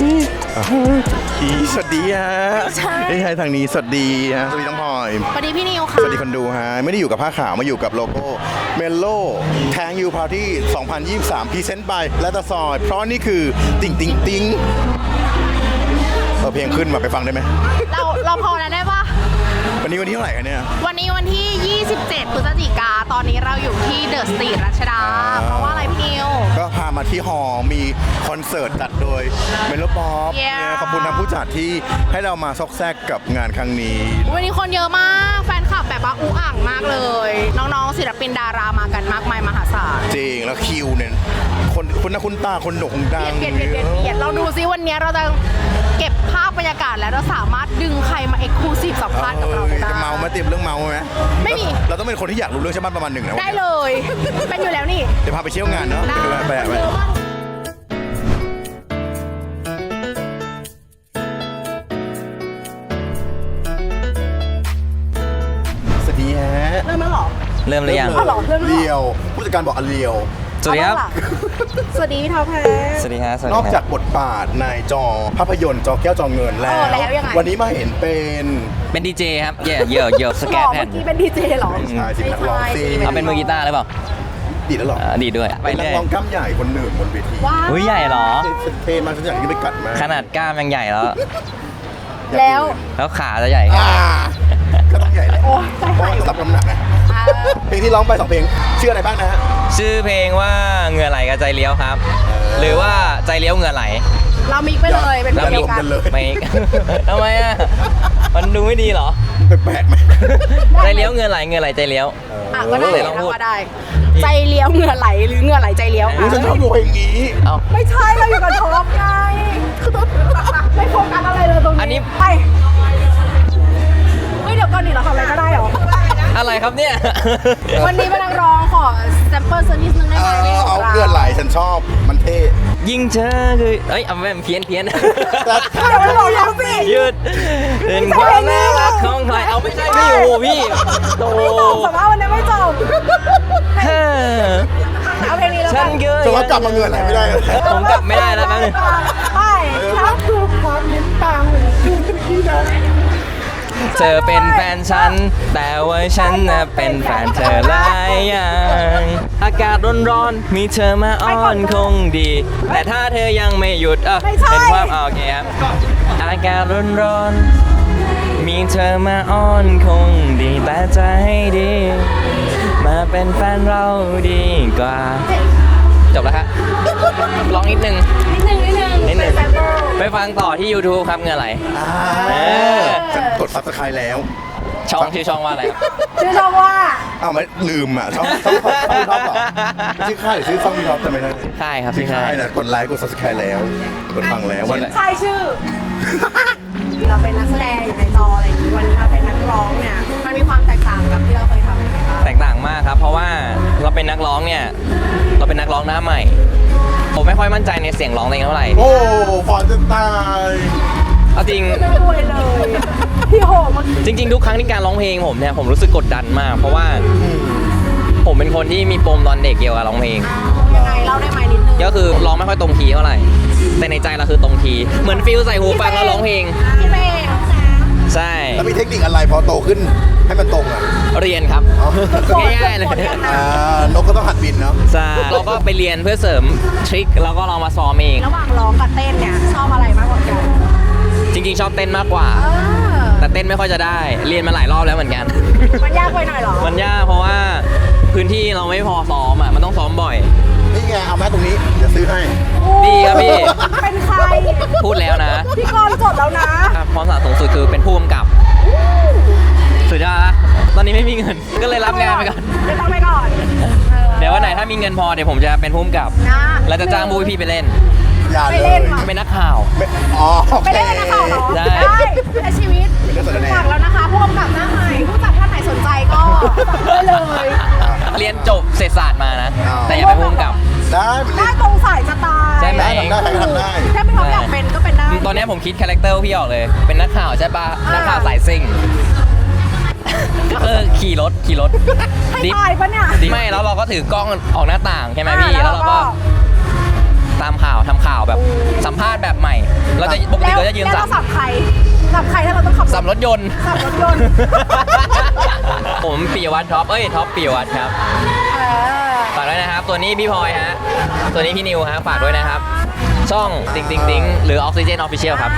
อีสวัสดีฮะใช่ไม่ใช่ทางนี้สวัสดีฮะสวัสดีน้องพลอยสวัสดีพี่นิวค่ะสวัสดีคนดูฮะไม่ได้อยู่กับผ้าขาวมาอยู่กับโลโก้เมโลแทงยูพาร์ตี้2023พรีเซนต์ by และตะซอย เพราะนี่คือติ่งติ่งติ่งเอาเพลงขึ้นมาไปฟังได้ไหมเราเราพอแล้วได้ปะวันนี้วันที่เท่าไหร่กันเนี่ยวันนี้วันที่ 27พฤศจิกาต อนนี้เราอยู่ที่เดอะสตรีทรัชดาอ่าเพราะว่าอะไรพี่นิว ก็พามาที่หอมีคอนเสิร์ตจัดโดยเมโลป๊อป Yeah ขอบคุณทางผู้จัดที่ให้เรามาซอกแซกกับงานครั้งนี้ วันนี้คนเยอะมาก แฟนคลับแบบว่าอู้อ่างมากเลย น้องๆศิลปินดารามากันมากมายมหาศาล จริงแล้วคิวเนี่ย คนคุณนะคุณตาคนโด่งคนดังเบียดเบียดเบียดเบียดเราดูซิวันนี้เราจะเก็บภาพบรรยากาศแล้วเราสามารถดึงใครมาเอ็กซ์คลูซีฟสัมภาษณ์กับเราเอ้ยได้จะเมาไหมเตรียมเรื่องเมาไหมไม่มี เราต้องเป็นคนที่อยากรู้เรื่องชาวบ้านประมาณหนึ่งนะได้เลย เป็นอยู่แล้วนี่ เดี๋ยวพาไปเที่ยวงานเนาะได้ไปไปไปสวัสดีฮะเริ่มแล้วเหรอ เริ่มหรือยังเอาเหรอเริ่มแล้วเหรอเลียว ผู้จัดการบอกอันเลียว สวัสดีครับเอาล่ะสวัสดีพี่เท้าแพ้สวัสดีฮะสวัสนดีอกฮะจากบทบาทในจอภาพยนตร์จอแก้วจอเงินแล้เอวอแล้วยังไง วันนี้มาเห็นเป็นเป็นดีเจครับเย่เย่เย่สแกบนอกแผ่เมื่อนกี้เป็นดีเจเหรอใช่สิเป็นนักร้องสิไม่ใช่ เอาเป็นมือกีตาร์หรือเปล่าดีแล้วเหรออ่าดีด้วยไปเป็นนัเลกยร้องกล้ามใหญ่คนหนึ่งบนเวทีว้าวอุ้ยใหญ่เหรอ เท่มากฉันอยากที่ไปกัดมาขนาดกล้ามยังใหญ่แล้ว แล้วแล้วขาจะใหญ่อ่าก็ต้องใหญ่แหละโอ้ยใจเพหายราะว่ารับน้ำหนักนะอ่า เพลงที่ร้องไปสองเพลงชื่ออะไรบ้างนะฮะชื่อเพลงว่าเหงื่อไหลกับใจเลี้ยวครับ หรือว่าใจเลี้ยวเหงื่อไหลเรามิกไปเลยเป็นแล้วเพลรงวมกักันนเลยไม่ทำไมอะมันดูไม่ดีเหรอแปลกๆไหมใจเลี้ยวเหงื่อไหลเหงื่อไหลใจเลี้ยวอะก็ได้เออลองเราพูดก็ได้ใจเลี้ยวเหงื่อไหลหรือเหงื่อไหลใจเลี้ยวอุ๊ยฉันชอบดูเพลงนี้เอาไม่ใช่เราอยู่กับท็อปไงไม่โฟกัสอะไรเลยตรงนี้อันนี้ไปเฮ้ยเดี๋ยวก่อนนี่เราทำอะไรก็ได้เหรอ อะไรครับเนี่ย วันนี้เป็นนักร้องขอแซมเปิลสักนิดนึงได้เอไหมอเอาเลือดไหลฉันชอบมันเท่ยิ่งเธอคือเอ้ยเอาแม่งเพี้ยนเพี้ยนแต่เดี๋ยวไม่บอกแล้วสิหยุดเป็นความน่ารักของใครเอาไม่ใช่พี่โอ้โหพี่โอ้โหไม่จบสมมติวันนี้ไม่จบเฮ้อเอาเพลงนี้แล้วฉักันนเกยจะว่ากลับมาเงินไหลไม่ได้เลยผมกลับไม่ได้แล้วแป๊บนึงไปครับคือความเน้นตังคือที่นะ เธอเป็นแฟนฉัน แต่ว่าฉันน่ะเป็นแฟนเธอหลายอย่าง อากาศร้อนๆมีเธอมาอ้อนคงดี แต่ถ้าเธอยังไม่หยุดเออเป็นความอ่าโอเคครับอากาศร้อนๆมีเธอมาอ้อนคงดีแต่ใจให้ดี มาเป็นแฟนเราดีกว่า จบแล้วครับร้องนิดนึง นิดนึงนิดนึงนิดนึง เป็นแซมเปิลไปฟังต่อที่ YouTube ครับเงื่อไหล อ่าเออฉันกดซับสไครต์แล้ว ช่องชื่อช่องว่าอะไรครับชื่อช่องว่า อ้าวไม่ลืมอะช่องช่องช่องช่องท็อปเหรอชื่อค่ายหรือชื่อช่องท็อปจำไม่ได้ค่ายครับชื่อพี่ค่าค่ายยนะกดไลค์กดซับสไครต์แล้ว กดฟังแล้ววันใช่ชื่อ เราเป็นนักแสดงอยู่ในจออะไรอย่างนี้วันนี้เราเป็นนักร้องเนี่ย มันมีความแตกต่างกับที่เราเคย ตกต่างมากครับ เพราะว่าเราเป็นนักร้องเนี่ย เราเป็นนักร้องหน้าใหม่ ผมไม่ค่อยมั่นใจในเสียงร้องตัวเองเท่าไหร่โอ้ฟอนจะตายเอาจริง ไม่รวยเลยพี่โหเมื่อกี้จริง ๆ ทุกครั้งที่การร้องเพลงผมเนี่ยผมรู้สึกกดดันมาก เพราะว่าผมเป็นคนที่มีปมตอนเด็กเกี่ยวกับร้องเพลง ยังไงเล่าได้ไหมนิดนึงก็คือร้องไม่ค่อยตรงคีย์เท่าไหร่ แต่ในใจเราคือตรงคีย์เหมือนฟิลใส่หูฟังแล้วร้องเพลงคิดไปเอง ใช่ แล้วมีเทคนิคอะไรพอโตขึ้นให้มันตรงอะเรียนครับ อ๋อง่ายๆเลยอ่านกก็ต้องหัดบินเนาะใช่เราก็ไปเรียนเพื่อเสริมทริคแล้วก็ลองมาซ้อมเองระหว่างร้องกับเต้นเนี่ยชอบอะไรมากกว่ากันจริงๆ ชอบเต้นมากกว่า เออแต่เต้นไม่ค่อยจะได้ เรียนมาหลายรอบแล้วเหมือนกัน มันยากไปหน่อยเหรอมันยากเพราะว่าพื้นที่เราไม่พอซ้อมอะมันต้องซ้อมบ่อย นี่ไงเอาแม่ตรงนี้เดี๋ยวซื้อให้ ดีครับพี่ เป็นใคร พูดแล้วนะพี่กรณ์จบแล้วนะความสามารถสูงสุดคือเป็นผู้กำกับ สุดยอดละตอนนี้ไม่มีเงิน ก็เลยรับงานไปก่อน เดี๋ยวต้องไปก่อนออเดี๋ยววันไหนถ้ามีเงินพอเดี๋ยวผมจะเป็นผู้กำกับ นะแล้วจะจ้างบูพี่ไปเล่น อย่าไปเลเล่ยนว่ะ เป็นนักข่าว ไม่อ๋อโอไปเคเล่นเป็นนักข่าวเหรอได้ได้ ในชีวิตเป็นนักแสดง ฝากแล้วนะคะผู้กำกับหน้าใหม่ผู้จัดท่านไหนสนใจก็ได้เลย เรียนจบเศรษฐศาสตร์มานะอ้าวแต่อย่าเป็นผู้กำกับ ได้มันได้เล่นตรงสายจะตายใช่ไหมได้ทำได้ใครก็ทำได้ ถ้าพี่ท็อปอยากเป็นก็เป็นได้ ตอนนี้ผมคิดคาแรคเตอร์พี่ออกเลย เป็นนักข่าวใช่ปะอ่า นันักข่าวสายซิ่งก็คือขี่รถขี่รถให้ดิฟตายปะเนี่ย ดิฟไม่แล้วเราก็ถือกล้องออกหน้าต่างใช่ไหมพี่ อ่าแล้วเราก็ ตามข่าวทำข่าวแบบสัมภาษณ์แบบใหม่ เราจะปกติเราจะยืนแล้วสัเรามสับใคร สับใครถ้าเราต้องขับสัมรถยนต์สับรถยนต์ ผมปิยวัฒน์ท็อป เอ้ยท็อปปิยวัฒน์ครับเออฝากด้วยนะครับ ตัวนี้พี่พลอยฮะ ตัวนี้พี่นิวฮะ ฝากด้วยนะครับ ช่องติ๊งติ๊งติ๊งหรือออกซิเจนออฟฟิเชียลครับ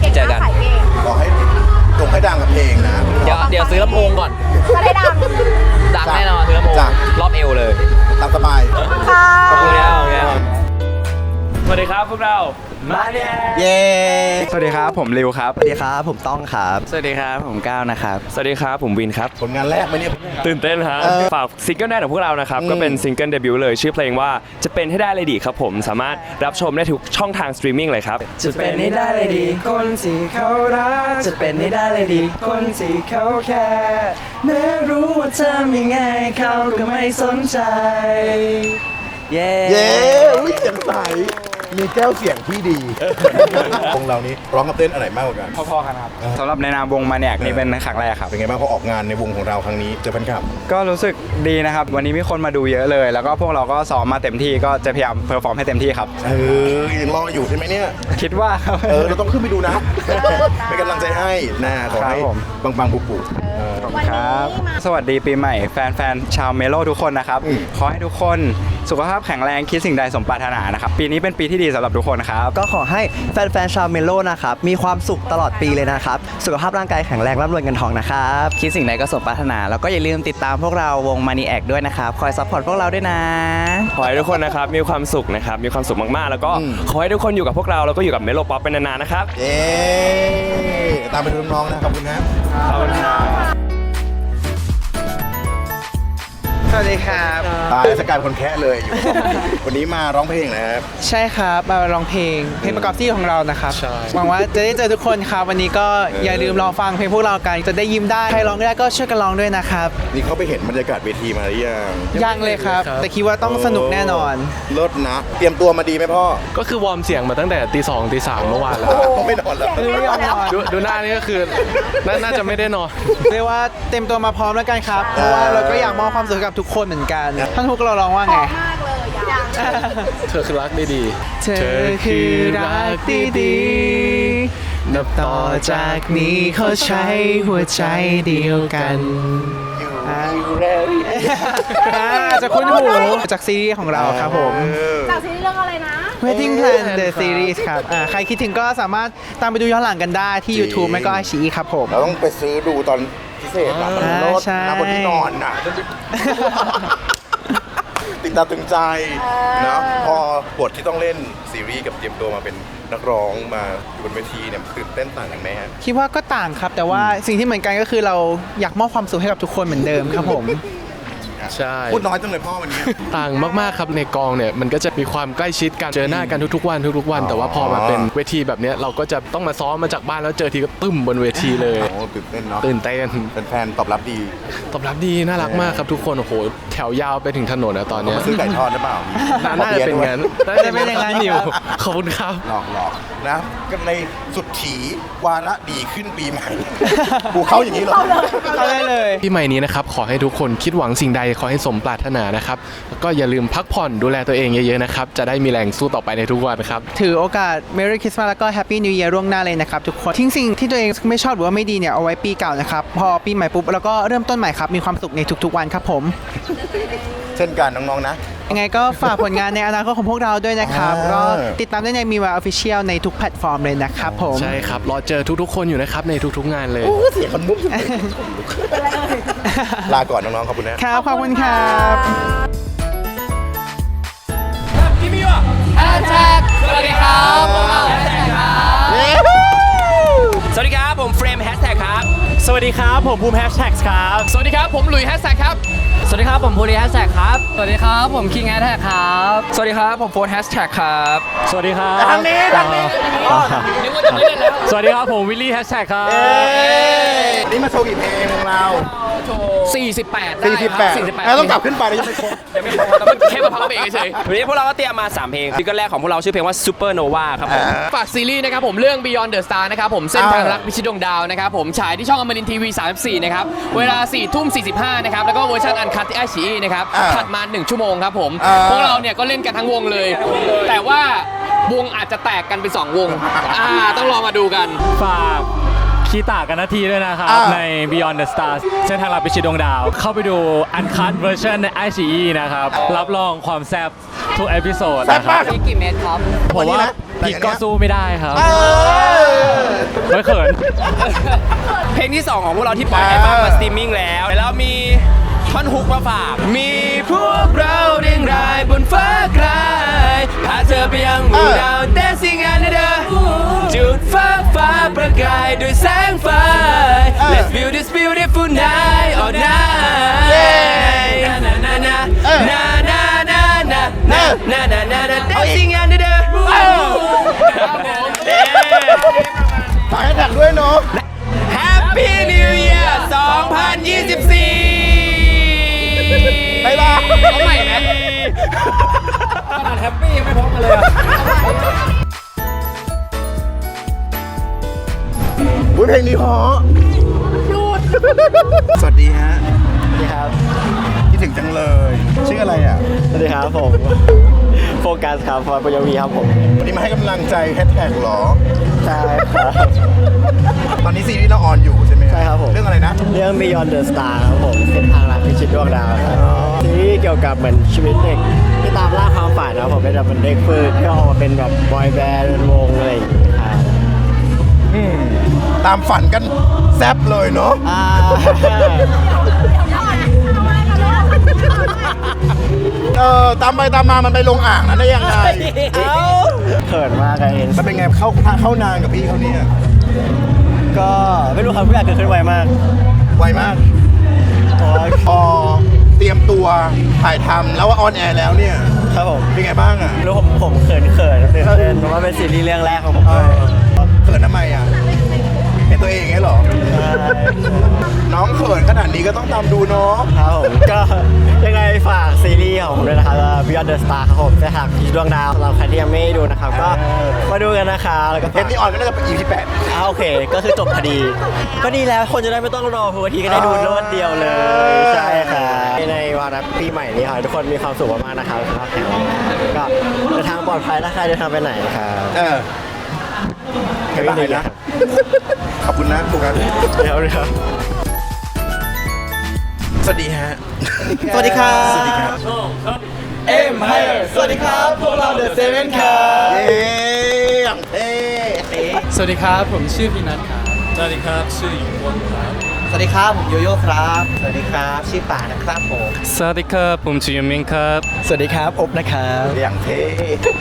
เก่งเจอกันขายเก่งบอกให้ตรงให้ดังกับเพลงนะ เดี๋ยวเดี๋ยวซื้อลำโพงก่อน ก็ได้ดังดังแน่นอนซื้อลำโพงจ้ะ รอบเอวเลย ตามสบาย ค่ะ ขอบคุณครับขอบคุณครับสวัสดีครับพวกเรา มาเนี่ยเย้สวัสดีครับผมริวครับ สวัสดีครับผมต้องครับสวัสดีครับผมก้าวนะครับ สวัสดีครับผมวินครับ ผลงานแรกไหมเนี่ย ตื่นเต้นฮะเออฝากซิงเกิลแรกของพวกเรานะครับอืมก็เป็นซิงเกิลเดบิวต์เลย ชื่อเพลงว่าจะเป็นให้ได้เลยดีครับผมสามารถรับชมได้ทุกช่องทางสตรีมมิ่งเลยครับ จะเป็นให้ได้เลยดีคนที่เขารักจะเป็นให้ได้เลยดี คนที่เขาแค่แม้รู้ว่าทำยังไงเขาก็ไม่สนใจ เย้ เย้อุ้ยเสียงใส มีแก้วเสียงที่ดีวงเรานี้ร้องกับเต้นอะไรมากกว่ากัน พอๆกันครับสำหรับในนามวงมาแนกนี่เป็นครั้งแรกครับ เป็นไงบ้างพอออกงานในวงของเราครั้งนี้เจอแฟนคลับ ก็รู้สึกดีนะครับ วันนี้มีคนมาดูเยอะเลย แล้วก็พวกเราก็ซ้อมมาเต็มที่ก็จะพยายามเพอร์ฟอร์มให้เต็มที่ครับ เออยังรออยู่ใช่ไหมเนี่ย คิดว่าครับ เออ เราต้องขึ้นไปดูนะ เป็นกำลังใจให้นะขอให้ครับผม ปังๆปุกๆเออวันคนี้รับมาสวัสดีปีใหม่แฟนๆ ชาวเมโลทุกคนนะครับอืมขอให้ทุกคนสุขภาพแข็งแรงคิดสิ่งใดสมปรารถนานะครับ ปีนี้เป็นปีที่ดีสำหรับทุกคนนะครับ ก็ขอให้แฟนๆชาวเมโลนะครับ มีความสุขตลอดปีเลยนะครับ สุขภาพร่างกายแข็งแรงร่ำรวยเงินทองนะครับ คิดสิ่งใดก็สมปรารถนา แล้วก็อย่าลืมติดตามพวกเราวงมานีแอคด้วยนะครับ คอยซัพพอร์ตพวกเราด้วยนะ ขอให้ทุกคนนะครับมีความสุขนะครับมีความสุขมากๆ แล้วก็อืมขอให้ทุกคนอยู่กับพวกเราแล้วก็อยู่กับเมโลป๊อปเป็นนานๆนะครับเย้ตามไปดูน้องๆนะขอบคุณนะขอบคุณครับ สวัสดีครับ ตายสกายเป็นคนแคะเลยอยู่ วันนี้มาร้องเพลงนะครับ ใช่ครับ มาร้องเพลง เพลงประกอบที่ของเรานะครับใช่ หวังว่าจะได้เจอทุกคนครับ วันนี้ก็อย่าลืมรอฟังเพลงพวกเรากันจะได้ยิ้มได้ ใครร้องได้ก็ช่วยกันร้องด้วยนะครับ นี่เขาไปเห็นบรรยากาศเวทีมาหรือยังยังเลยครับ แต่คิดว่าต้องสนุกแน่นอน เลิศนะ เตรียมตัวมาดีไหมพ่อก็คือวอร์มเสียงมาตั้งแต่ตีสองตีสามเมื่อวานแล้ว ไม่นอนแล้ว ไม่ยอมนอนดูดูหน้านี่ก็คือนาน่าจะไม่ได้นอน เรียกว่าเต็มตัวมาพร้อมแล้วกันครับ เพราะว่าเราก็อยากมอบความสุขให้กับทุกคนเหมือนกันท่านทุกเราร้องว่าไง มากเลยอยากเธอคือรักดี เธอคือรักดีๆนับต่อจากนี้เขาใช้หัวใจเดียวกันอ่าอ่าจะคุ้นหูจากซีรีส์ของเราครับผม จากซีรีส์เรื่องอะไรนะ Wedding Plan The Series ครับอ่าใครคิดถึงก็สามารถตามไปดูย้อนหลังกันได้ที่ YouTube ไม่ก็ไอชีครับผม เราต้องไปซื้อดูตอนพิ เศษนะมันอ่าโลดใช่ นะบนที่นอนน่ะ ติดตาตึงใจนะพอบทที่ต้องเล่นซีรีส์กับเตรียมตัวมาเป็นนักร้องมาอยู่บนเวทีเนี่ยตื่นเต้นต่างกันไหมฮะ คิดว่าก็ต่างครับ แต่ว่าสิ่งที่เหมือนกันก็คือเราอยากมอบความสุขให้กับทุกคนเหมือนเดิมครับผมๆ ใช่ พูดน้อยจังเลยพ่อวันนี้ ต่างมากๆครับในกองเนี่ยมันก็จะมีความใกล้ชิดกันเจอหน้ากันทุกๆวันทุกๆวัน แต่ว่าพอมาเป็นเวทีแบบเนี้ยเราก็จะต้องมาซ้อมมาจากบ้านแล้วเจอทีก็ตึ้มบนเวทีเลยโอ้ตื่นเต้นเนาะตื่นเต้นเป็นแฟนตอบรับดีตอบรับดีน่ารักมากครับทุกคนโอ้โหแถวยาวไปถึงถนนนะตอนเขาเนี้ยมาซื้อไก่ทอดหรือเปล่าน่าน่าจะเป็นงั้นน่าจะเป็นอย่างนั้นอยู่ขอบคุณครับหลอกหลอกนะกันในสุดถีวาระดีขึ้นปีใหม่กูเข้าอย่างนี้เหรอเข้าได้เลยพี่ใหม่นี้นะครับขอให้ทุกคนคิดหวังสิ่งใดขอให้สมปรารถนานะครับแล้วก็อย่าลืมพักผ่อนดูแลตัวเองเยอะๆนะครับจะได้มีแรงสู้ต่อไปในทุกวันครับถือโอกาส Merry Christmas แล้วก็ Happy New Year ล่วงหน้าเลยนะครับทุกคนทิ้งสิ่งที่ตัวเองไม่ชอบหรือว่าไม่ดีเนี่ยเอาไว้ปีเก่านะครับพอปีใหม่ปุ๊บแล้วก็เริ่มต้นใหม่ครับมีความสุขในทุกๆวันครับผม เช่นกันน้องๆนะ ยังไงก็ฝากผลงานในอนาคตของพวกเราด้วยนะครับอ่า ก็ติดตามได้ในมีวาออฟฟิเชียลในทุกแพลตฟอร์มเลยนะครับผม ใช่ครับ รอเจอทุกๆ คนอยู่นะครับ ในทุกๆงานเลยเสียงมันมุกลาก่อนน้องๆขอบคุณนะ ครับ ขอบคุณครับสวัสดีครับ สวัสดีครับ ผมเฟรมแฮชแท็กครับ สวัสดีครับ ผมภูมิแฮชแท็กครับ สวัสดีครับ ผมหลุยแฮชแท็กครับ สวัสดีครับ ผมภูริแฮชแท็กครับ สวัสดีครับ ผมคิงแฮชแท็กครับ สวัสดีครับ ผมโฟนแฮชแท็กครับ สวัสดีครับทางนี้ทางนี้นึกว่าจะไม่เล่นแล้ว สวัสดีครับ ผมวิลลี่แฮชแท็กครับ นี่มาโชว์กี่เพลงของเรา 48 ได้48 48แล้วต้องกลับขึ้นไปแล้วยังไม่ครบ ยังไม่พอแต่มันแค่มาพักเบรกเฉยวันนี้พวกเราก็เตรียมมา 3 เพลงซิงเกิลแรกของพวกเราชื่อเพลงว่า Supernova ครับผม ฝากซีรีส์นะครับผมเรื่อง Beyond the Star นะครับผมเส้นทางรักพิชิตดวงดาวนะครับผมฉายที่ช่องอมรินทีวี 34 นะครับ เวลา 4 ทุ่ม 45 นะครับ แล้วก็เวอร์ชันอันคัตที่ไอชีนะครับอ่าถัดมา 1 ชั่วโมงครับผม อ่า พวกเราเนี่ยก็เล่นกันทั้งวงเลย แต่ว่าวงอาจจะแตกกันเป็น2วงอ่าต้องลองมาดูกัน ฝาก คีตากันนาทีด้วยนะครับ อ่า ใน Beyond the Stars เส้นทางลับไปชิดดวงดาว เข้าไปดูอันคั t เวอร์ชันใน i อ e นะครับ รับรองความแซ่บทุกเอพิโซดแซ่บนะครัมาบกกี่เมตรครับผมว่าแต่พีอย่างก็เนี้ยสู้ไม่ได้ครับเออ ไม่เขิน เพลงที่ 2 ของพวกเราที่ปล่อยให้บ้างมาสตรีมมิ่งแล้ว แล้วมีท่อนฮุกมาฝาก มีพวกเราเรียงรายบนฟ้าไกลพาเธอไปยังหมู่ดาว dancing under the จุดฟ้าฟ้าประกายด้วยแสงไฟ Let's build this beautiful night all night na na na na na na na na na na na na na dancing under the ฝากให้แท็กด้วยเนาะ Happy New Year 2024บ๊ายบายเอาใหม่ไหมอุ้ ยเพลงนี้เพราะสวัสดีฮะสวัสดีครับ คิดถึงจังเลย ชื่ออะไรอะ สวัสดีครับผม โฟกัสครับฟอยปยวีครับผม วันนี้มาให้กำลังใจแฮชแท็กหรอ ใช่ครับ ตอนนี้ซีรีส์เราออนอยู่ใช่ไหมใช่ครับผม เรื่องอะไรนะ เรื่อง Beyond the Star ครับผมเส้นทางรักพิชิตดวงดาวครับซีรีส์เกี่ยวกับเหมือนชีวิตเด็กที่ตามล่าความฝันนะครับผมเป็นแบบเป็นเด็กฝึกที่ออกมาเป็นแบบบอยแบนด์เป็นวงอะไรอย่างเงี้ยครับ อืม ตามฝันกันแซบเลยเนาะอ่าเออตามไปตามมามันไปลงอ่างนั้นได้ยังไงเอ้าเขินมากเลยมันเป็นไงเข้าเข้านานกับพี่เขาเนี่ยก็ไม่รู้ครับทุกอย่างเกิดขึ้นไวมากไวมากเพราะว่าพอเตรียมตัวถ่ายทำแล้วว่าออนแอร์แล้วเนี่ยครับผมเป็นไงบ้างอะรู้ผมผมเขินเขินตื่นเต้นเพราะว่าเป็นซีรีส์เรื่องแรกของผมเอด้วยอเขินทำไมอะเห็นตัวเองไงเหรอใช่น้องเขินขนาดนี้ก็ต้องตามดูเนาะ ครับผมก็ยังไงฝากซีรีส์ของผมด้วยนะครับ Beyond the Star ครับผมจะหักพิชิตดวงดาวสำหรับใครที่ยังไม่ได้ดูนะครับ ก็มาดูกันนะคะแล้วก็เทปนี้ออนก็น่าจะเป็น EP ที่แปดอ่าโอเค ก็คือจบพอดี ก็ดีแล้วคนจะได้ไม่ต้องรอพอทีก็ได้ดูรวดเดียวเลย ใช่ค่ะในวันปีใหม่นี้ขอให้ทุกคนมีความสุขมากๆนะครับสุขภาพแข็งแรงก็เดินทางปลอดภัยถ้าใครเดินทางไปไหนครับ เออ เห็นปะเห็นนะ ขอบคุณนะทุกท่านเดี๋ยวเดี๋ยวสวัสดีฮะ สวัสดีครับ สวัสดีครับเอ็มไฮสวัสดีครับ พวกเราเดอะเซเว่นครับเย้อย่างเท่สวัสดีครับ ผมชื่อพี่นัทครับ สวัสดีครับ ชื่ออยู่บนครับ สวัสดีครับ ผมโยโย่ครับ สวัสดีครับชื่อป่านะครับผมสวัสดีครับผมจิยมินครับ สวัสดีครับอบนะครับอย่างเท่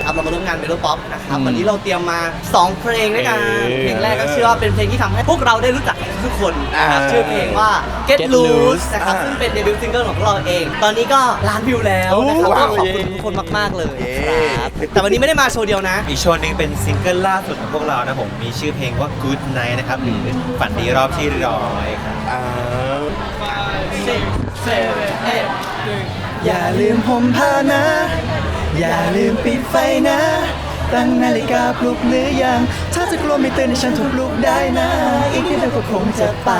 ครับเรามาร่วมงานเมโลป๊อปนะครับวันนี้เราเตรียมมา 2 เพลงด้วยกันเพลงแรกก็เชื่อว่าเป็นเพลงที่ทำให้พวกเราได้รู้จักทุกคนนะครับชื่อเพลงว่า Get, Get Loose Loose นะครับซึ่งเป็นเดบิวต์ซิงเกิลของพวกเราเอง ตอนนี้ก็ล้านวิวแล้วนะครับก็ขอบคุณทุกคนมาก ๆ เลยครับแต่วันนี้ไม่ได้มาโชว์เดียวนะ อีกโชว์หนึงเป็นซิงเกิลล่าสุดของพวกเรานะผมมีชื่อเพลงว่า Good Night นะครับหรือฝันดีรอบที่ร้อยครับ อ่าอย่าลืมห่มผ้านะ อย่าลืมปิดไฟนะ ตั้งนาฬิกาปลุกหรือยัง ถ้าจะกลัวไม่ตื่นในฉันถูกปลุกได้นะ อีกนิดเดียวก็คงจะไป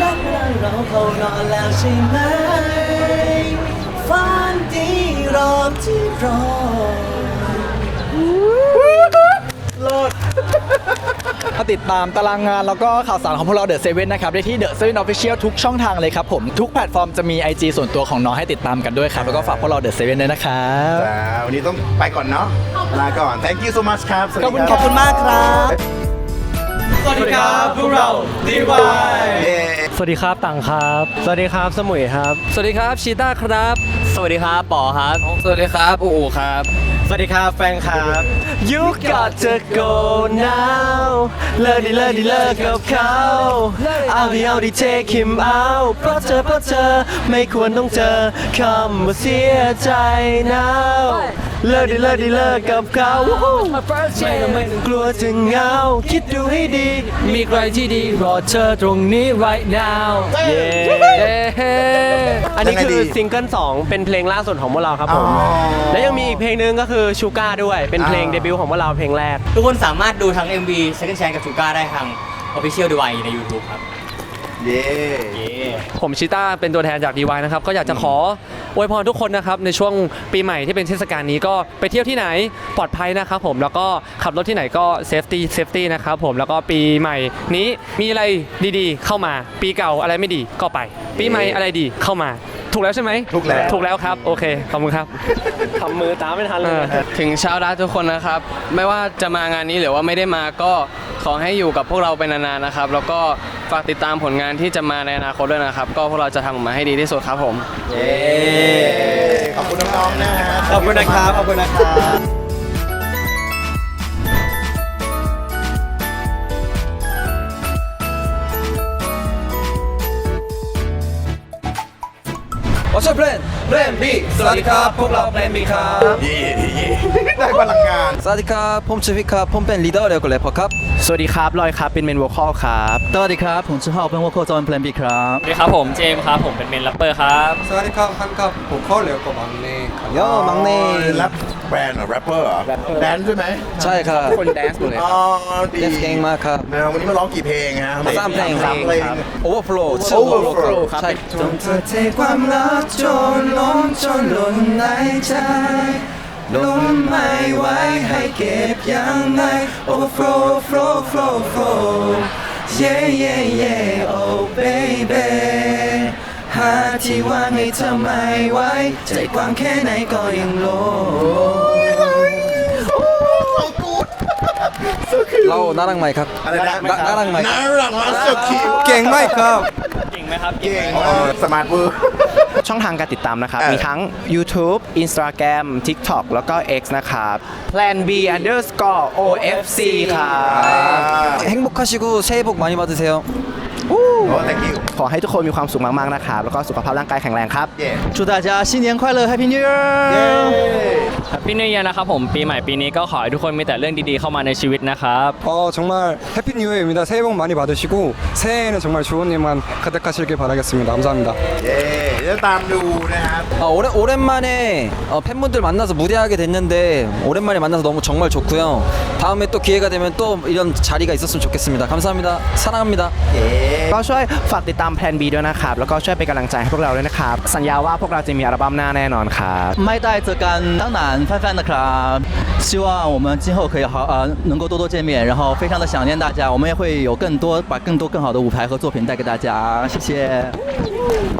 นักเราเราเข้านอนแล้วใช่ไหมฝันดีรอบที่รอโลด มาติดตามตารางงานแล้วก็ข่าวสารของพวกเราเดอะเซเว่นนะครับได้ที่เดอะเซเว่นออฟฟิเชียลทุกช่องทางเลยครับผม ทุกแพลตฟอร์มจะมี IG ส่วนตัวของน้องให้ติดตามกันด้วยครับ แล้วก็ฝากพวกเราเดอะเซเว่นด้วยนะครับ จ้าวันนี้ต้องไปก่อนเนาะลาก่อน thank you so much ครับสวัสดีขอบคุณขอบคุณมากครับ สวัสดีครับพวกเราดีวายเย้สวัสดีครับต่างครับ สวัสดีครับสมุยครับ สวัสดีครับชีต้าครับ สวัสดีครับป๋อครับ สวัสดีครับอูอูครับ สวัสดีครับแฟนครับ You got to go now เลิกดิเลิกดิเลิกกับเขา เอาดิเอาดิ take him out เพราะเธอเพราะเธอไม่ควรต้องเจอคำว่าเสียใจ now เลิกดิเลิกดิเลิกกับเขาไม่ต้องไม่ต้องกลัวจะเหงา คิดดูให้ดี มีใครที่ดีรอเธอตรงนี้ right now เย้อันนี้ยังไงคืดีอซิงเกิล2เป็นเพลงล่าสุดของพวกเราครับผมอ๋อและยังมีอีกเพลงหนึงก็คือชูการ์ด้วย เป็นเพลงอ่าเดบิวต์ของพวกเราเพลงแรก ทุกคนสามารถดูทั้ง MV Second Chance กับชูก้าได้ทาง Official d e v i ใน YouTube ครับ เย้ผมชิต้าเป็นตัวแทนจาก DY นะครับ ก็อยากจะขออวยพรทุกคนนะครับ ในช่วงปีใหม่ที่เป็นเทศกาลนี้ก็ไปเที่ยวที่ไหนปลอดภัยนะครับผมแล้วก็ขับรถที่ไหนก็เซฟตี้เซฟตี้นะครับผมแล้วก็ปีใหม่นี้มีอะไรดีๆ เข้ามา ปีเก่าอะไรไม่ดีก็ไป ปีใหม่อะไรดีเข้ามา ถูกแล้วใช่ไหมถูกแล้ว ถูกแล้วครับ โอเค ขอบคุณครับ ทำมือตามไม่ทันเลย ถึงชาวรัฐทุกคนนะครับ ไม่ว่าจะมางานนี้หรือว่าไม่ได้มาก็ขอให้อยู่กับพวกเราไปนานๆนะครับ แล้วก็ฝากติดตามผลงานที่จะมาในอนาคตด้วยนะครับ ก็พวกเราจะทำออกมาให้ดีที่สุดครับผมขอบคุณน้องๆนะฮะขอบคุณนะครับ ขอบคุณนะครับ What's your plan Plan B สวัสดีครับพวกเรา Plan B ครับเย่เย่ได้พลังงาน สวัสดีครับผมชื่อวิกครับผมเป็นลีดเดอร์เดียวกับเลพอครับ สวัสดีครับลอยครับเป็นเมนวอลคอลครับสวัสดีครับผมชื่อฮาวเป็นวอลโคจอน Plan B ครับสวัสดีครับผมเจมส์ครับผมเป็นเมนแรปเปอร์ครับสวัสดีครับฮันครับผมข้อเหลวกับมังเน่ครับโย่มังเน่แรปแบรนด์เหรอแรปเปอร์เหรอแดนซ์ใช่ไหมใช่ครับคนแดนซ์หมดเลยอ๋อดีเล่นเก่งมากครับนะวันนี้มาร้องกี่เพลงฮะสามเพลงสามเพลง Overflow Overflow ครับใช่จนเธอเทความรักจนล้นจนหล่นในใจล้นไม่ไหวให้เก็บยังไง overflow flow flow flow yeah yeah yeah oh baby หาที่ว่างให้เธอไม่ไหวใจกว้างแค่ไหนก็ยัง โล เราน่ารักไหมครับ อะไรนะ น่าน่ารักไหม น่ารักมากสุดคิว เก่งไหมครับ เก่งไหมครับ เก่งสมาร์ทเวิร์ ช่องทางการติดตามนะครับ เออ มีทั้ง YouTube Instagram TikTok แล้วก็ X นะครับ Plan B underscore OFC ครับ 행복하시고 새해 복 많이 받으세요 โอ้ thank you ขอให้ทุกคนมีความสุขมาก ๆ นะครับ แล้วก็สุขภาพร่างกายแข็งแรงครับ เย้ 祝大家新年快乐 Happy New Year 해피 뉴 이어นะครับผมปีใหม่ปีนี้ก็ขอให้ทุกคนมีแต่เรื่องดีๆเข้ามาในชีวิตนะครับ 어, 정말 해피 뉴이어입니다. 새해 복 많이 받으시고 새해에는 정말 좋은 일만 가득하시길 바라겠습니다. 감사합니다. เย้เดี๋ยวตามดูนะครับ 어, 오래, 오랜만에 어, 팬분들 만나서 무대하게 됐는데 오랜만에 만나서 너무 정말 좋고요. 다음에 또 기회가 되면 또 이런 자리가 있었으면 좋겠습니다. 감사합니다. 사랑합니다. ก็ช่วยฝากติดตามแพลน B ด้วยนะครับ แล้วก็ช่วยเป็นกำลังใจให้พวกเราด้วยนะครับ สัญญาว่าพวกเราจะมีอัลบั้มหน้าแน่นอนครับ ไม่ได้เจอกันตั้งนานแ翻翻的 club，希望我们今后可以好呃能够多多见面，然后非常的想念大家，我们也会有更多把更多更好的舞台和作品带给大家，谢谢。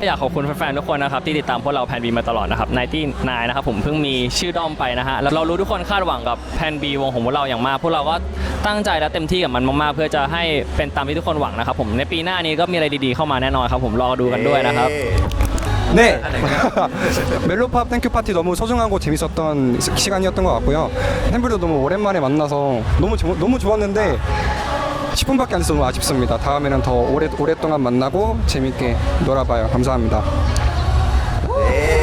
อยากขอบคุณแฟนๆทุกคนนะครับที่ติดตามพวกเราแพนบีมาตลอดนะครับนายที่นายนะครับผมเพิ่งมีชื่อด้อมไปนะฮะแล้วเรารู้ทุกคนคาดหวังกับแพนบีวงของพวกเราอย่างมาก พวกเราก็ตั้งใจและเต็มที่กับมันมากๆ เพื่อจะให้เป็นตามที่ทุกคนหวังนะครับผมในปีหน้านี้ก็มีอะไรดีๆเข้ามาแน่นอนครับผมรอดูกันด้วยนะครับ 네. 멜로팝 땡큐 파티 너무 소중하고 재밌었던 시간이었던 것 같고요. 팬분들 너무 오랜만에 만나서 너무 조, 너무 좋았는데 10분밖에 안 돼서 너무 아쉽습니다. 다음에는 더 오래 오랫동안 만나고 재밌게 놀아봐요. 감사합니다. เย้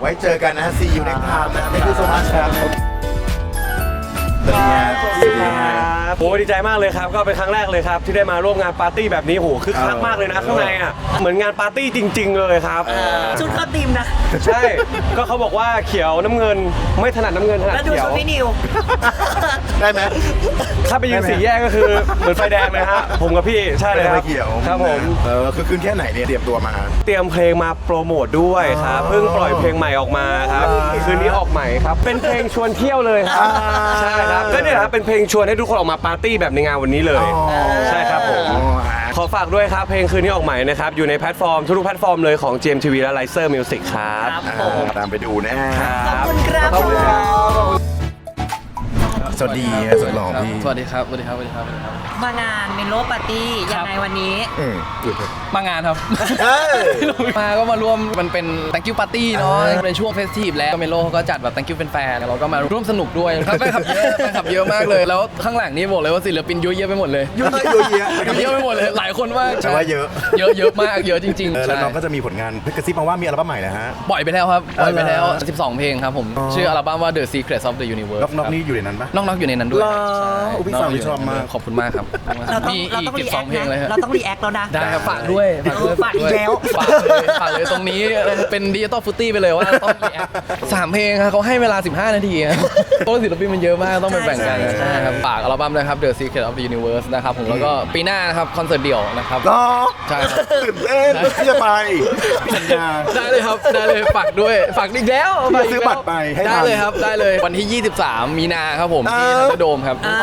ไว้เจอกันนะฮะ see you next time นะ thank you so much ครับ งโอ้ดีใจมากเลยครับ ก็เป็นครั้งแรกเลยครับ ที่ได้มาร่วมงานปาร์ตี้แบบนี้โหคือคักมากเลยนะข้างในอะเหมือนงานปาร์ตี้จริง ๆ เลยครับ ชุดเข้าทีมนะ ใช่ ก็เขาบอกว่าเขียวน้ำเงินไม่ถนัดน้ำเงินถนัดแล้วดูเขียชุว ดพี่นิว ได้ไหม ถ้าไปยืนสี่แยกก็คือเหมือนไฟแดงเลยฮะ ผมกับพี่ใช่เลยคไม่รับเกี่ยวครับผม เออคือคืนแค่ไหนเนี่ยเตรียมตัวมา เตรียมเพลงมาโปรโมทด้วยครับเพิ่งปล่อยเพลงใหม่ออกมาครับคืนนี้ออกใหม่ครับ เป็นเพลงชวนเที่ยวเลยครับใช่ครับก็เนี่ยครับเป็นเพลงชวนให้ทุกคนออกมาปาร์ตี้แบบในงานวันนี้เลย ใช่ครับผม ขอฝากด้วยครับ เพลงคืนนี้ออกใหม่นะครับ อยู่ในแพลตฟอร์ม ทุกๆแพลตฟอร์มเลยของ GMTV และ l i เซอร์ Music ครับอ่าตามไปดูนะครับขอบคุณครับ ขอบคุณครับ สวัสดีสุดหล่อพี่สวัสดีครับ สวัสดีครับ สวัสดีครับ มางานเมโลปาร์ตี้ยังไงวันนี้ อืมหยุดเถอะมางานครับ เอ้ยมาก็มาร่วมมันเป็น thank you party เนาะ อ่า เป็นช่วงเฟสทีฟแล้วเมโลเขาก็จัดแบบ thank you แฟนๆเราก็มาร่วมสนุกด้วยครับแฟนคลับเยอะแฟนคลับเยอะมากเลย แล้วข้างหลังนี่บอกเลยว่าศิลปินเยอะแยะไปหมดเลยเยอะเยอะแยะ เยอะไปหมดเลย หลายคนมากแต่ว่าเยอะ เยอะเยอะมาก เยอะจริงเออๆแล้วใช่น้องก็จะมีผลงานกระซิบมาว่ามีอัลบั้มใหม่นะฮะ ปล่อยไปแล้วครับ ปล่อยไปแล้ว อ๋อเหรอ12 เพลงครับผม อ๋อ ชื่ออัลบั้มว่า The Secrets of the Universe นอกนอกนี่อยู่ในนั้นปะ นอกๆอยู่ในนั้นด้วยเหรอใช่อุ๊ยพี่สาวนี่ชอบมาก ขอบคุณมากครับเราต้องมีเราอีกต้องรีแอค12เพลงเลยนะฮะ เราต้องรีแอคแล้วนะ ได้ครับฝากด้วยฝากด้วยฝากอีกแล้ว ฝากเลยฝากเลยตรงนี้เป็นดิจิตอลฟุตตี้ไปเลยว่าต้องมีแอปสามเพลงครับเขาให้เวลา 15 นาทีครับโต้นศิลปินมันเยอะมากต้องไปแบ่งกันใช่ใช่ใช่ครับฝากอัลบั้มนะครับ The Secret of the Universe นะครับผมแล้วก็ปีหน้านะครับคอนเสิร์ตเดี่ยวนะครับ รอใช่ครับ ตื่นเต้นที่จะไปพี่สัญญา ได้เลยครับได้เลยฝากด้วยฝากอีกแล้วพี่ฝากจะซื้อบัตรไปให้ทันได้เลยครับได้เลยวันที่ 23 มีนาครับผมที่อ่าทันโดมครับ อ่า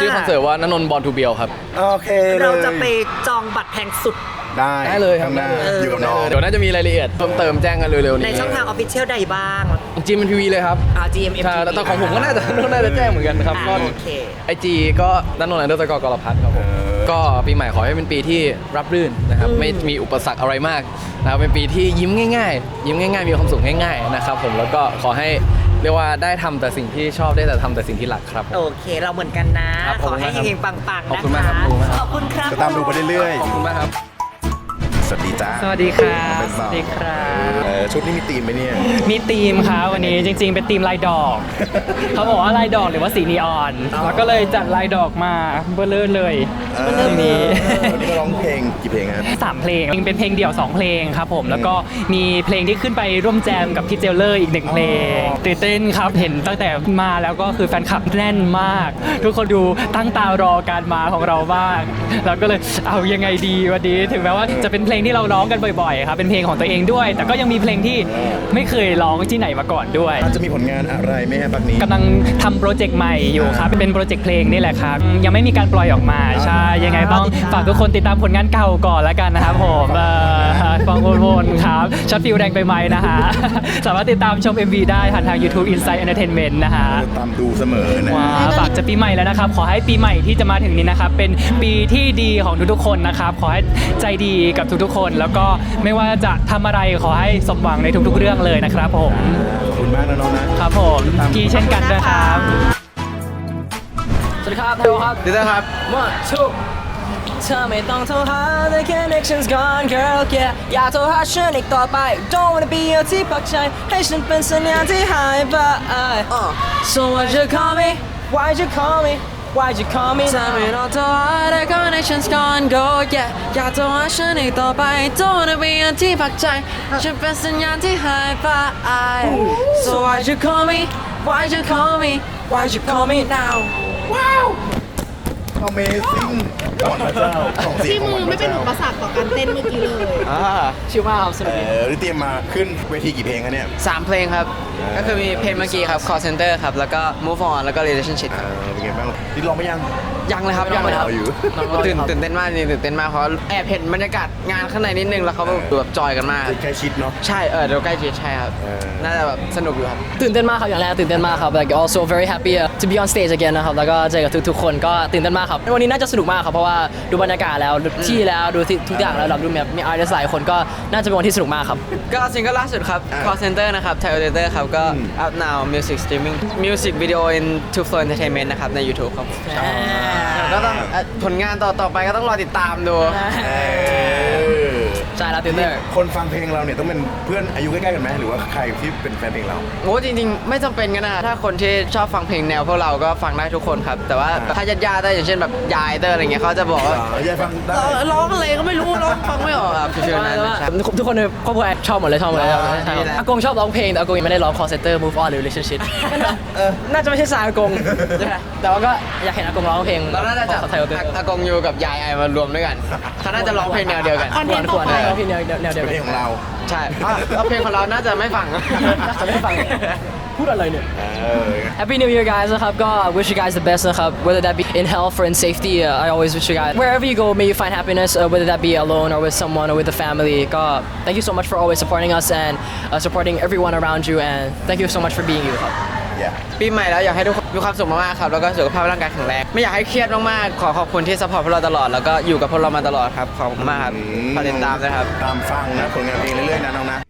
ชื่อคอนเสิร์ตว่านนนบอลทูเบียครับ โอเคเลยเราจะไปจองบัตรแพงสุด ได้ได้เลยครับ ข้างหน้าได้เลยอยู่กับน้องเดี๋ยวน่าจะมีรายละเอียดเพิ่มเติมแจ้งกันเร็วๆนี้ในช่องทางออฟฟิเชียลใดบ้างจีมันทีวีเลยครับอ่า GMM ใช่แต่ของผมก็น่าจะน่าจะแจ้งเหมือนกันครับก็ โอเค ไอจีก็นันนนท์อันเดอร์สกอร์กรพัฒน์ครับผม ก็ปีใหม่ขอให้เป็นปีที่รับรื่นนะครับ ไม่มีอุปสรรคอะไรมากนะครับเป็นปีที่ยิ้มง่าย ๆ ยิ้มง่าย ๆ มีความสุขง่าย ๆ นะครับผมแล้วก็ขอให้เรียกว่าได้ทำแต่สิ่งที่ชอบได้แต่ทำแต่สิ่งที่รักครับโอเค เราเหมือนกันนะ ครับขอให้ขอบคุณมากครับเฮงๆปังๆขอบนะคุณมากครัคะบขอบคุณครับ จะตามดูไปเรื่อยขอบคุณมากครับๆ สวัสดีจ้าสวัสดีครับเป็นสบ่าววัสดีครับ เออชุดนี้มีธีมไหมเนี่ย มีธีมครับวันนี้จริง ๆ เป็นธีมลายดอก เขาบอกว่าลายดอกหรือว่าสีนีออนเราก็เลยจัดลายดอกมาเบลอเลยเออเรื่องนี้วันนี้มาร้องเพลงกี่เพลงครับสามเพลงเป็นเพลงเดี่ยว 2 เพลงครับผมแล้วก็มีเพลงที่ขึ้นไปร่วมแจมกับพี่เจลเลอร์อีกหนึ่งเพลงตื่นเต้นครับเห็นตั้งแต่มาแล้วก็คือแฟนคลับแน่นมาก ทุกคนดูตั้งตารอการมาของเรามากเราก็เลยเอายังไงดีวันนี้ถึงแม้ว่าจะเป็นเพลงที่เราร้องกันบ่อยๆครับเป็นเพลงของตัวเองด้วย แต่ก็ยังมีเพลงที่ไม่เคยร้องที่ไหนมาก่อนด้วยจะมีผลงานอะไรไหมฮะปักนี้ กำลังทำโปรเจกต์ใหม่อยู่ครับ เป็นโปรเจกต์เพลงนี่แหละครับ ยังไม่มีการปล่อยออกมาใช่ยังไงต้องฝากทุกคนติดตามผลงานเก่าก่อนแล้วกันนะครับผมเอ่อฟังวนๆครับช็อตฟิลแรงไปไหมนะฮะ สามารถติดตามชม MV ได้ผ่านทาง YouTube Inside Entertainment นะฮะ ตามดูเสมอนะ ว้าฝากจะปีใหม่แล้วนะครับ ขอให้ปีใหม่ที่จะมาถึงนี้นะครับ เป็นปีที่ดีของทุกๆคนนะครับ ขอให้ใจดีกับทุกๆคน แล้วก็ไม่ว่าจะทำอะไรขอให้สมหวังในทุกๆเรื่องเลยนะครับผม ขอบคุณมากนะน้องนะ ครับผมกีเช่นกันนะครับ สวัสดีครับไทโอครับดีครับ one two เธอไม่ต้องโทรหา the connection's gone girl yeah อย่าโทรหาฉันอีกต่อไป don't wanna be your ที่พักใจให้ฉันเป็นสัญญาณที่หายไป so why'd you call me why'd you call me why'd you call me เธอไม่ต้องโทรหา the connection's gone go yeah อย่าโทรหาฉันอีกต่อไป don't wanna be your ที่พักใจฉันเป็นสัญญาณที่หายไป so why'd you call me why'd you call me why'd you call me now Amazing ก่อนพระเจ้าของเสียที่งของมือพไม่ระเป็นเจ้าอุปสรรคต่อการเต้นเมื่อกี้เลย อ่าชิวมากครับสนุกเอดีอหรือเตรียมมาขึ้นเวทีกี่เพลงคะเนี่ยสามเพลงครับ ก็คือมีเพลงเมื่อกี้ครับ call center ครับ แล้วก็ move on แล้วก็ relationship เออเป็นไงบ้างนี่ลองไปยัง ยังเลยครับยังเลยครับรออยู่ ตื่นตื่นเต้นมากจริงๆตื่นเต้นมากเพราะแอบเห็นบรรยากาศงานข้างในนิดนึงแล้วเขาแบบแบบจอยกันมาก ใกล้ชิดเนาะ ใช่เออเดี๋ยวใกล้ชิดใช่ครับ เออ น่าจะแบบสนุกอยู่ครับ ตื่นเต้นมากครับอย่างแรกตื่นเต้นมากครับ like also very happy uh, to be on stage again นะครับแล้วก็เจอกับทุกๆคนก็ตื่นเต้นมากครับวันนี้น่าจะสนุกมากครับเพราะว่าดูบรรยากาศแล้วดูที่แล้วดูที่ทุกอย่างแล้วเราดูแบบมีอาร์ตหลายคนก็น่าจะเป็นวันที่สนุกมากครับ ก็ซิงเกิลล่าสุดครับ call center นะครับ t h a i l Theater ครับ ก็ up now music streaming music video in to flow entertainment นะครับ ใน YouTube ครับก็ต้องเอ่อผลงานต่อต่อไปก็ต้องรอติดตามดูเออ ใช่แล้วตื่นเต้นคนฟังเพลงเราเนี่ยต้องเป็นเพื่อนอายุใกล้ๆกันไหมหรือว่าใครที่เป็นแฟนเพลงเรา โอ้จริงๆ ไม่จำเป็นก็นะถ้าคนที่ชอบฟังเพลงแนวพวกเราก็ฟังได้ทุกคนครับ แต่ว่าถ้าญาติๆได้อย่างเช่นแบบยายเตอร์อะไรเงี้ยเขาจะบอกว่าอ๋อยายฟังได้ เออร้องอะไรก็ไม่รู้ร้องฟังไม่ออกครับฟิวนั้นใช่ทุกคนในครอบครัวชอบหมดเลยชอบหมดเลยครับอ่าใช่ครับดีแล้วอากงชอบร้องเพลงแต่อากงยังไม่ได้ร้อง call center move on หรือ relationship น่าจะไม่ใช่สายอากงแต่ว่าก็อยากเห็นอากงร้องเพลงเราน่าจะจับของไทยเตอร์อากงอยู่กับยายไอมารวมด้วยกันเขาน่าจะร้องเพลงแนวเดียวกันคอนเทนต์ต่อไป ร้องเพลงแนวแนวเดียว เป็นเพลงของเรา ใช่อ่ะแล้วเพลงของเราน่าจะไม่ฟัง จะไม่ฟัง พูดอะไรเนี่ย เออ Happy New Year guys นะครับก็ wish you guys the best นะครับ whether that be in health or in safety uh, I always wish you guys wherever you go may you find happiness uh, whether that be alone or with someone or with a family ก็ thank you so much for always supporting us and uh, supporting everyone around you and thank you so much for being you ครับ ปีใหม่แล้วอยากให้ทุกคน มีความสุขมากๆครับ แล้วก็สุขภาพร่างกายแข็งแรง ไม่อยากให้เครียดมากๆ ขอขอบคุณที่สปอร์ตพวกเราตลอด แล้วก็อยู่กับพวกเรามาตลอดครับ ขอบคุณมากครับฝากติดตามนะครับ ตามฟังนะผลงานเพลงเรื่อยๆนะน้องนะ